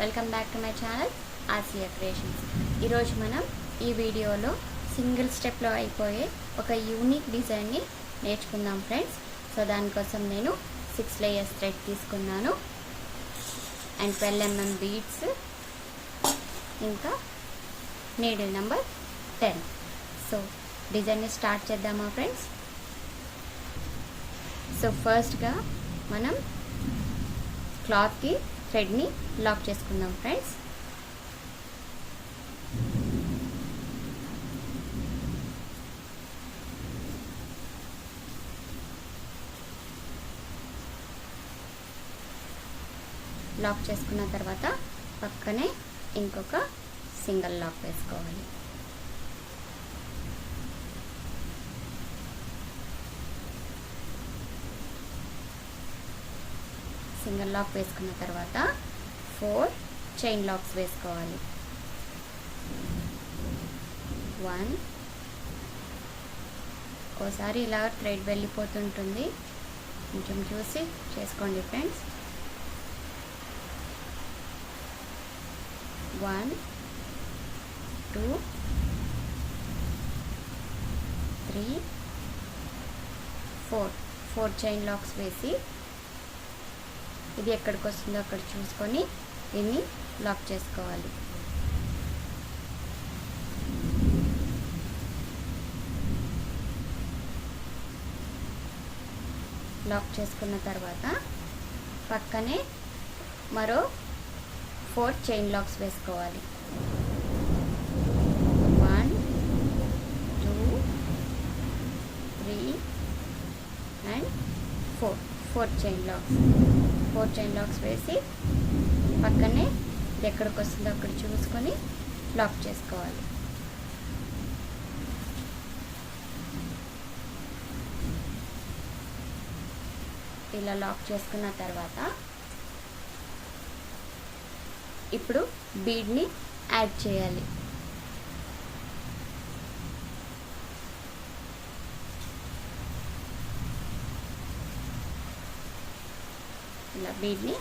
Welcome back to my channel Asia Creations. ఈరోజు మనం ఈ వీడియోలో సింగిల్ స్టెప్లో అయిపోయే ఒక యూనిక్ డిజైన్ని నేర్చుకుందాం ఫ్రెండ్స్. సో దానికోసం నేను సిక్స్ లేయర్స్ థ్రెడ్ తీసుకున్నాను. అండ్ ట్వెల్వ్ ఎంఎం బీడ్స్ ఇంకా నీడిల్ నెంబర్ టెన్. సో డిజైన్ని స్టార్ట్ చేద్దామా ఫ్రెండ్స్? సో ఫస్ట్గా మనం క్లాత్కి థ్రెడ్ని లాక్ చేసుకుందాం ఫ్రెండ్స్. లాక్ చేసుకున్న తర్వాత పక్కనే ఇంకొక సింగిల్ లాక్ వేసుకోవాలి. సింగిల్ లాక్ వేసుకున్న తర్వాత ఫోర్ చైన్ లాక్స్ వేసుకోవాలి. వన్. ఓసారి ఇలా థ్రెడ్ వెళ్ళిపోతుంటుంది. కొంచెం చూసి చేసుకోండి friends. One. Two. Three. Four. Four chain locks వేసి ఇది ఎక్కడికి వస్తుందో అక్కడ చూసుకొని దీన్ని లాక్ చేసుకోవాలి. లాక్ చేసుకున్న తర్వాత పక్కనే మరో ఫోర్ చైన్ లాక్స్ వేసుకోవాలి. One two three and four. Four chain locks. Four chain locks వేసి పక్కనే ఎక్కడికి వస్తుందో అక్కడ చూసుకొని లాక్ చేసుకోవాలి. ఇలా లాక్ చేసుకున్న తర్వాత ఇప్పుడు బీడ్ని యాడ్ చేయాలి. బీడ్ని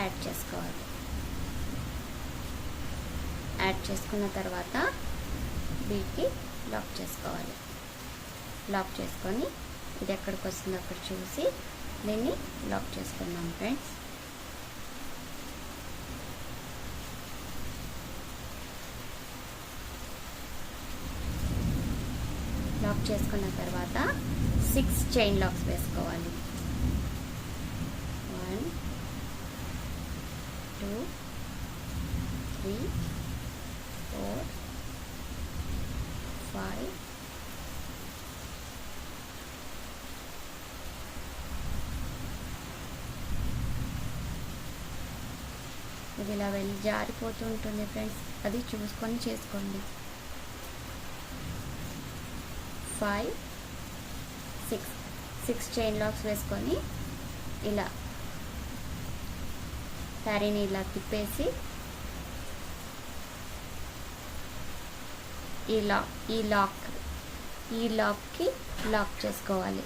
యాడ్ చేసుకోవాలి. యాడ్ చేసుకున్న తర్వాత బీడ్కి లాక్ చేసుకోవాలి. లాక్ చేసుకొని ఇది ఎక్కడికి వస్తుందో అక్కడ చూసి దీన్ని లాక్ చేసుకుందాం ఫ్రెండ్స్. లాక్ చేసుకున్న తర్వాత సిక్స్ చైన్ లాక్స్ వేసుకోవాలి. One two three four five ఇది ఇలా వెళ్ళి జారిపోతూ ఉంటుంది ఫ్రెండ్స్. అది చూసుకొని చేసుకోండి. Five six six chain locks వేసుకొని ఇలా శారీని ఇలా తిప్పేసి ఈ లాక్ ఈ లాక్ ఈ లాక్కి లాక్ చేసుకోవాలి.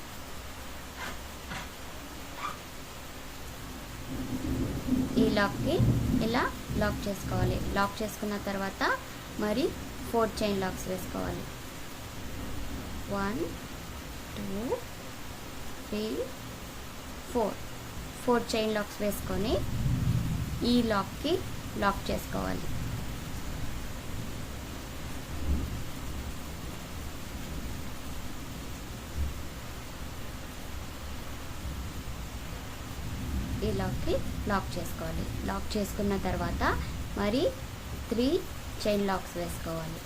ఈ లాక్కి ఇలా లాక్ చేసుకోవాలి. లాక్ చేసుకున్న తర్వాత మరి ఫోర్ చైన్ లాక్స్ వేసుకోవాలి. One two three four. Four chain locks వేసుకొని ఈ లాక్కి లాక్ చేసుకోవాలి. ఈ లాక్కి లాక్ చేసుకోవాలి. లాక్ చేసుకున్న తర్వాత మరి త్రీ చైన్ లాక్స్ వేసుకోవాలి.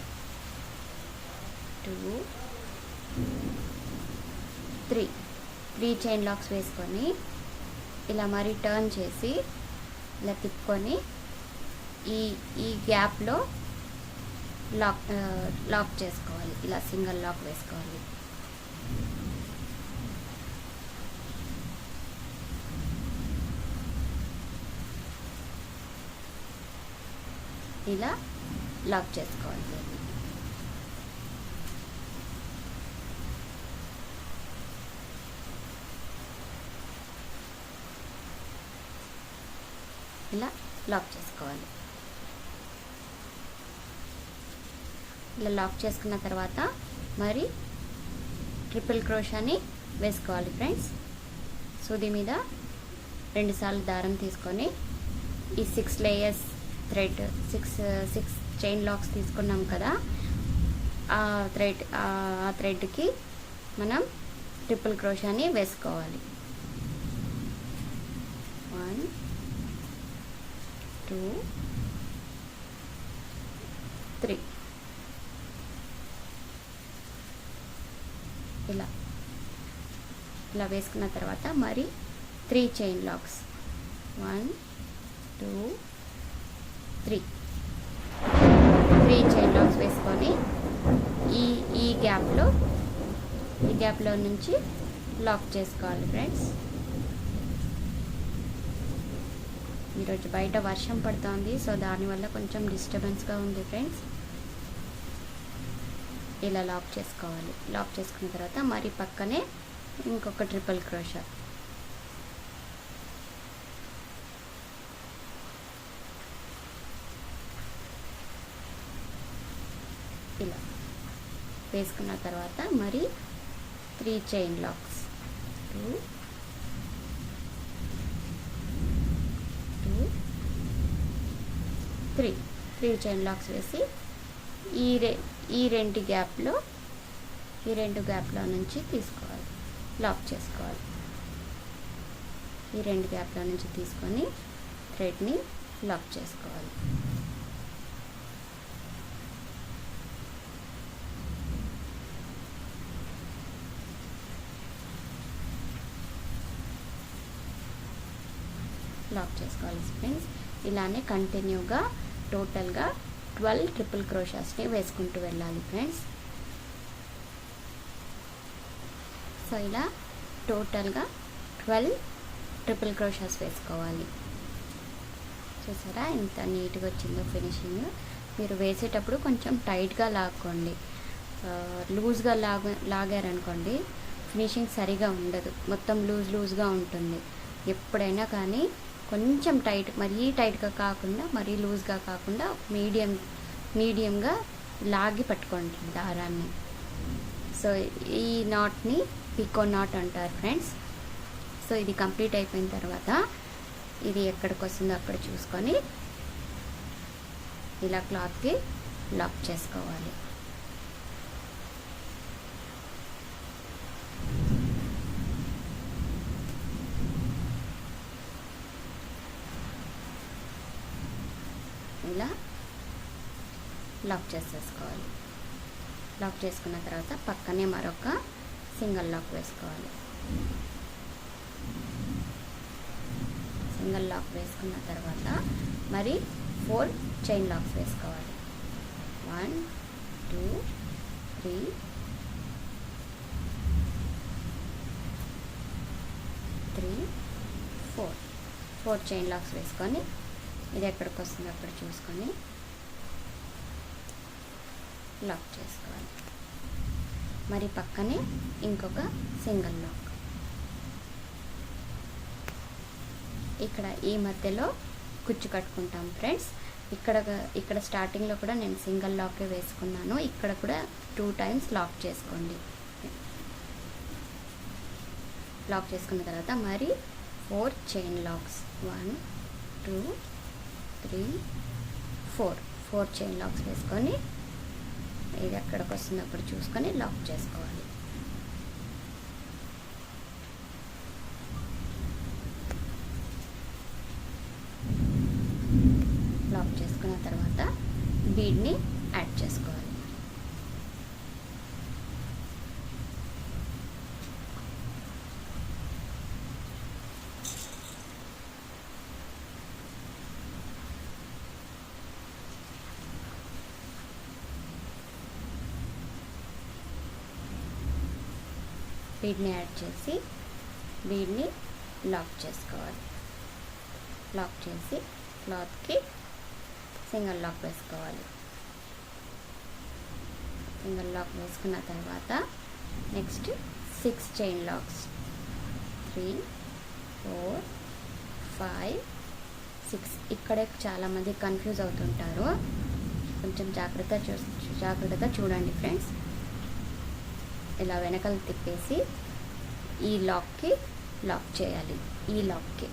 Two three three chain locks వేసుకొని ఇలా మరి టర్న్ చేసి ఇలా తిప్పుకొని ఈ ఈ గ్యాప్లో లాక్ లాక్ చేసుకోవాలి. ఇలా సింగిల్ లాక్ వేసుకోవాలి. ఇలా లాక్ చేసుకోవాలి. ఇలా లాక్ చేసుకోవాలి. ఇలా లాక్ చేసుకున్న తర్వాత మరి ట్రిపుల్ క్రోషాని వేసుకోవాలి ఫ్రెండ్స్. సూది మీద రెండుసార్లు దారం తీసుకొని ఈ six layers thread six six chain locks తీసుకున్నాం కదా ఆ థ్రెడ్ ఆ థ్రెడ్కి మనం ట్రిపుల్ క్రోషాని వేసుకోవాలి. One two three. ఇలా. ఇలా వేసుకున్న తర్వాత మరి three chain locks. One two three. Three chain locks వేసుకొని ఈ ఈ గ్యాప్లో ఈ గ్యాప్లో నుంచి లాక్ చేసుకోవాలి ఫ్రెండ్స్. ఈరోజు బయట వర్షం పడుతోంది సో దానివల్ల కొంచెం డిస్టర్బెన్స్గా ఉంది ఫ్రెండ్స్ ఇలా లాక్ చేసుకోవాలి. లాక్ చేసుకున్న తర్వాత మరి పక్కనే ఇంకొక ట్రిపుల్ క్రోషా ఇలా వేసుకున్న తర్వాత మరి three chain locks two three three chain locks వేసి ఈ రె ఈ రెండు గ్యాప్లో ఈ రెండు గ్యాప్లో నుంచి తీసుకోవాలి. లాక్ చేసుకోవాలి. ఈ రెండు గ్యాప్లో నుంచి తీసుకొని థ్రెడ్ని లాక్ చేసుకోవాలి. లాక్ చేసుకోవాలి ఫ్రెండ్స్ ఇలానే కంటిన్యూగా టోటల్గా ట్వెల్వ్ ట్రిపుల్ క్రోషాస్ని వేసుకుంటూ వెళ్ళాలి ఫ్రెండ్స్. సో ఇలా టోటల్గా ట్వెల్వ్ ట్రిపుల్ క్రోషాస్ వేసుకోవాలి. చూసారా ఎంత నీట్గా వచ్చిందో ఫినిషింగ్. మీరు వేసేటప్పుడు కొంచెం టైట్గా లాక్కోండి. లూజ్గా లాగ లాగారనుకోండి ఫినిషింగ్ సరిగా ఉండదు. మొత్తం లూజ్ లూజ్గా ఉంటుంది. ఎప్పుడైనా కానీ కొంచెం టైట్ మరీ టైట్గా కాకుండా మరీ లూజ్గా కాకుండా మీడియం మీడియంగా లాగి పట్టుకోండి దారాన్ని. సో ఈ నాట్ని పికో నాట్ అంటారు ఫ్రెండ్స్. సో ఇది కంప్లీట్ అయిపోయిన తర్వాత ఇది ఎక్కడికి వస్తుందో అక్కడ చూసుకొని ఇలా క్లాత్కి లాక్ చేసుకోవాలి. ఇలా లాక్ చేసేసుకోవాలి. లాక్ చేసుకున్న తర్వాత పక్కనే మరొక సింగిల్ లాక్ వేసుకోవాలి. సింగిల్ లాక్ వేసుకున్న తర్వాత మరి ఫోర్ చైన్ లాక్స్ వేసుకోవాలి. One two three three four. Four chain locks వేసుకొని ఇది ఎక్కడికి వస్తుందో అక్కడ చూసుకొని లాక్ చేసుకోవాలి. మరి పక్కనే ఇంకొక సింగిల్ లాక్ ఇక్కడ ఈ మధ్యలో కుచ్చు కట్టుకుంటాం ఫ్రెండ్స్ ఇక్కడ ఇక్కడ స్టార్టింగ్లో కూడా నేను సింగిల్ లాకే వేసుకున్నాను. ఇక్కడ కూడా టూ టైమ్స్ లాక్ చేసుకోండి. లాక్ చేసుకున్న తర్వాత మరి four chain locks one two three four. Four chain locks వేసుకొని ఇది ఎక్కడికి వస్తుందో అప్పుడు చూసుకొని లాక్ చేసుకోవాలి. లాక్ చేసుకున్న తర్వాత బీడ్ని యాడ్ చేసుకోవాలి. బీడ్ని యాడ్ చేసి బీడ్ని లాక్ చేసుకోవాలి. లాక్ చేసి క్లాత్కి సింగిల్ లాక్ వేసుకోవాలి. సింగిల్ లాక్ వేసుకున్న తర్వాత next six chain locks. Three four five six. ఇక్కడే చాలామంది కన్ఫ్యూజ్ అవుతుంటారు. కొంచెం జాగ్రత్త చూ జాగ్రత్తగా చూడండి ఫ్రెండ్స్. ఇలా వెనకాల తిప్పేసి ఈ లాక్కి లాక్ చేయాలి. ఈ లాక్కి.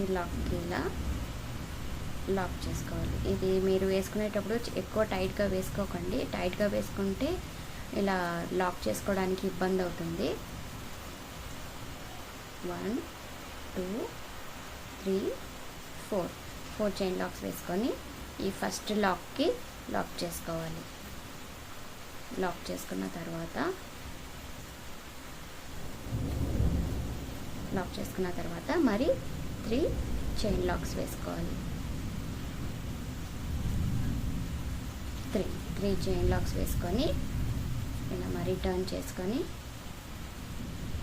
ఈ లాక్ ఇలా లాక్ చేసుకోవాలి. ఇది మీరు వేసుకునేటప్పుడు ఎక్కువ టైట్గా వేసుకోకండి. టైట్గా వేసుకుంటే ఇలా లాక్ చేసుకోవడానికి ఇబ్బంది అవుతుంది. One two three four four chain locks వేసుకొని ఈ ఫస్ట్ లాక్కి లాక్ చేసుకోవాలి. లాక్ చేసుకున్న తర్వాత లాక్ చేసుకున్న తర్వాత మరి త్రీ చైన్ లాక్స్ వేసుకోవాలి. త్రీ త్రీ చైన్ లాక్స్ వేసుకొని ఇలా మరీ టర్న్ చేసుకొని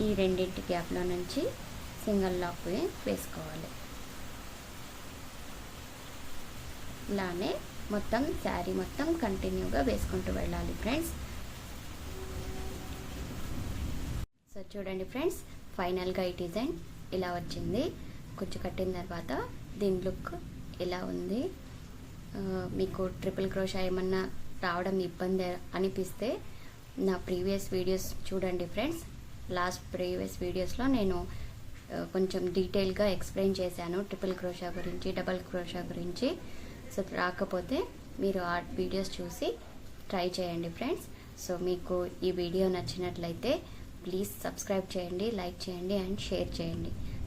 ఈ రెండింటి గ్యాప్లో నుంచి సింగిల్ లాక్ వేసుకోవాలి. ఇలానే మొత్తం శారీ మొత్తం కంటిన్యూగా వేసుకుంటూ వెళ్ళాలి ఫ్రెండ్స్. సో చూడండి ఫ్రెండ్స్ ఫైనల్గా ఈ డిజైన్ ఇలా వచ్చింది. కుచ్చు కట్టిన తర్వాత దీని లుక్ ఇలా ఉంది? మీకు ట్రిపుల్ క్రోషా ఏమన్నా రావడం ఇబ్బంది అనిపిస్తే నా ప్రీవియస్ వీడియోస్ చూడండి ఫ్రెండ్స్. లాస్ట్ ప్రీవియస్ వీడియోస్లో నేను కొంచెం డీటెయిల్గా ఎక్స్ప్లెయిన్ చేశాను ట్రిపుల్ క్రోషా గురించి డబల్ క్రోషా గురించి. సో రాకపోతే మీరు ఆ వీడియోస్ చూసి ట్రై చేయండి ఫ్రెండ్స్. సో మీకు ఈ వీడియో నచ్చినట్లయితే ప్లీజ్ సబ్స్క్రైబ్ చేయండి లైక్ చేయండి అండ్ షేర్ చేయండి.